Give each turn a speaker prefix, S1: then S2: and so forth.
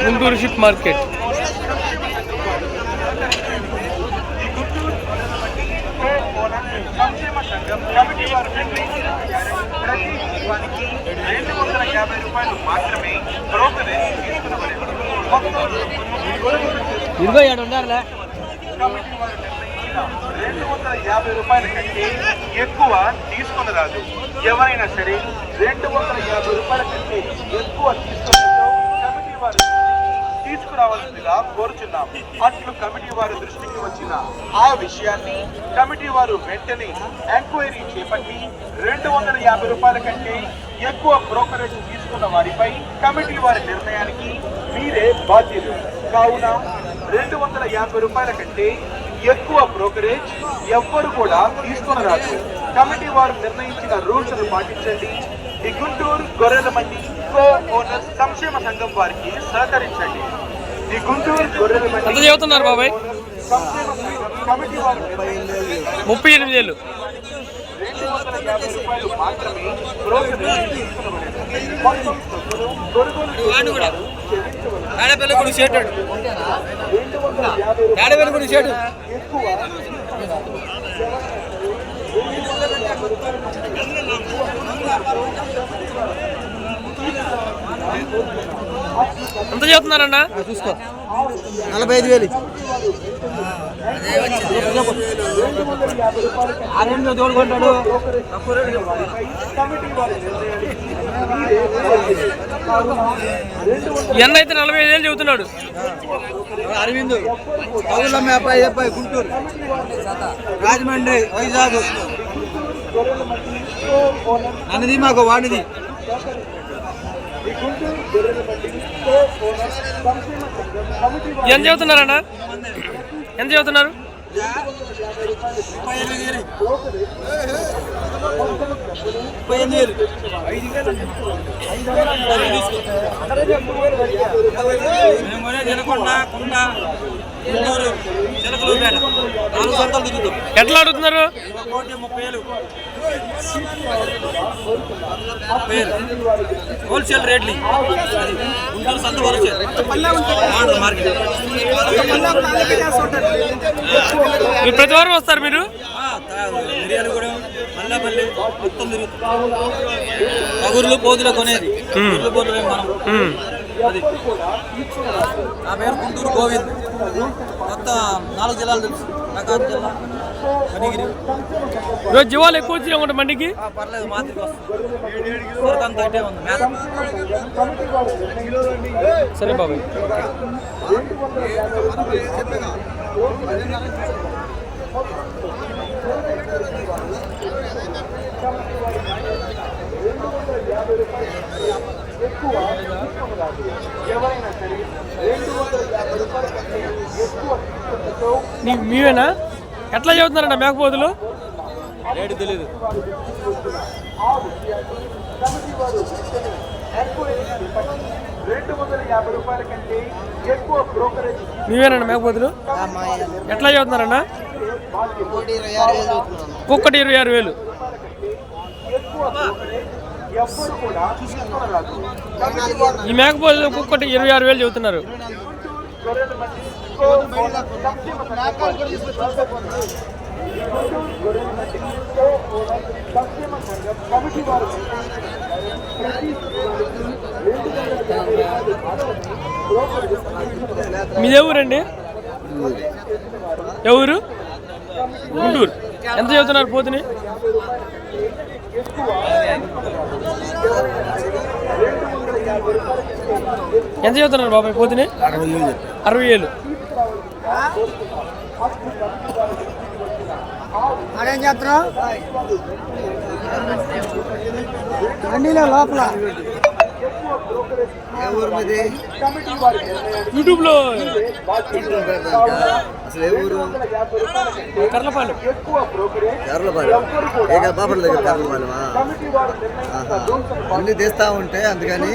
S1: Guntur ship market
S2: రెండు యాభై రూపాయలు మాత్రమే
S1: ఇరవై ఏడు ఉన్నారులే
S2: రెండు వందల యాభై రూపాయల కంటే ఎక్కువ తీసుకునరాదు ఎవరైనా సరే రెండు వందల యాభై రూపాయల కంటే ఎక్కువ తీసుకుని తీసుకురావాల్సిందిగా కోరుచున్నాం. అట్లు కమిటీ వారి దృష్టికి వచ్చిన ఆ విషయాన్ని కమిటీ వారు వెంటనే ఎంక్వైరీ చేపట్టి రెండు వందల యాభై రూపాయల కంటే ఎక్కువ బ్రోకరేజ్ తీసుకున్న వారిపై కమిటీ వారి నిర్ణయానికి మీరే బాధ్యులు. కావున రెండు వందల యాభై రూపాయల కంటే ఎక్కువ బ్రోకరేజ్ ఎవ్వరు కూడా తీసుకునరాదు. కమిటీ వారు నిర్ణయించిన రూల్స్ పాటించండి. ఈ గుంటూరు గొర్రెల మండి కో సంక్షేమ సంఘం వారికి సహకరించండి.
S1: ఎంత చదువుతున్నారు బాబాయ్? ముప్పై ఎనిమిది వేలు
S2: ఆడపిల్ల వందల చేటాడు ఆడపిల్ల మాత్రమే చేటు తీసుకునబడేది. యాభై
S1: ఎంత చెబుతున్నారన్నా
S3: చూసుకో. నలభై ఐదు వేలు తోడుకుంటాడు
S2: వందల
S1: ఎన్న అయితే నలభై ఐదు వేలు చెబుతున్నాడు.
S3: అరవింద్ పౌల మేపాయి అబ్బాయి గుంటూరు. రాజమండ్రి వైజాగ్. అన్నది మాకు వాడిది.
S1: ఎంత చెబుతున్నారన్నా ఎంత చెబుతున్నారు
S3: ముప్పై ఎనిమిది గుంటూరు చిలకలూరుపేట నాలుగు సంతలు తిరుగుతాం
S1: ఎట్లా అడుగుతున్నారు?
S3: హోల్సేల్ రేట్లు
S1: మీరు ప్రతి వారం వస్తారు మీరు?
S3: మల్లాపల్లి మొత్తం తిరుగుతాం. పగుర్లు పోతులు కొనేది. పోతులు మనం. నా పేరు గుంటూరు గోవింద్. మొత్తం నాలుగు జిల్లాలు తెలుసు. ప్రకాశం జిల్లా కనిగిరి
S1: ఈరోజు జీవాలు ఎక్కువ వచ్చినాయి ఒకటి మండికి?
S3: పర్లేదు మాదిరికి వస్తుంది. ఉంది మేత
S1: సరే బాబాయ్
S2: ఎవరైనా సరే రెండు వందల యాభై రూపాయల కంటే ఎక్కువ
S1: నీ మీవేనా? ఎట్లా చెబుతున్నారన్న మేకపోతులు?
S3: రేటు తెలియదు
S1: మీవేనన్న మేకపోతులు? ఎట్లా చెబుతున్నారన్న ఒక్కటి ఇరవై ఆరు వేలు. ఈ మేకపోతులు ఒక్కొక్కటి ఇరవై ఆరు వేలు చెబుతున్నారు
S2: సంక్షేమ సంఘం కమిటీ వారు.
S1: మీది ఎవరండి ఎవరు గుంటూరు. ఎంత చెబుతున్నారు పోతుని? ఎంత చెబుతున్నారు బాబాయ్ పోతుని? అరవై వేలు
S3: ఆడేం చేస్తున్నావు? మండీలో లోపల.
S1: యూట్యూబ్లో
S3: అసలు ఏ ఊరు?
S1: కర్లపాలెం.
S3: కర్లపాలెం. బాపట్ల దగ్గర కర్లపాలెమా? అన్ని తీస్తా ఉంటే అందుకని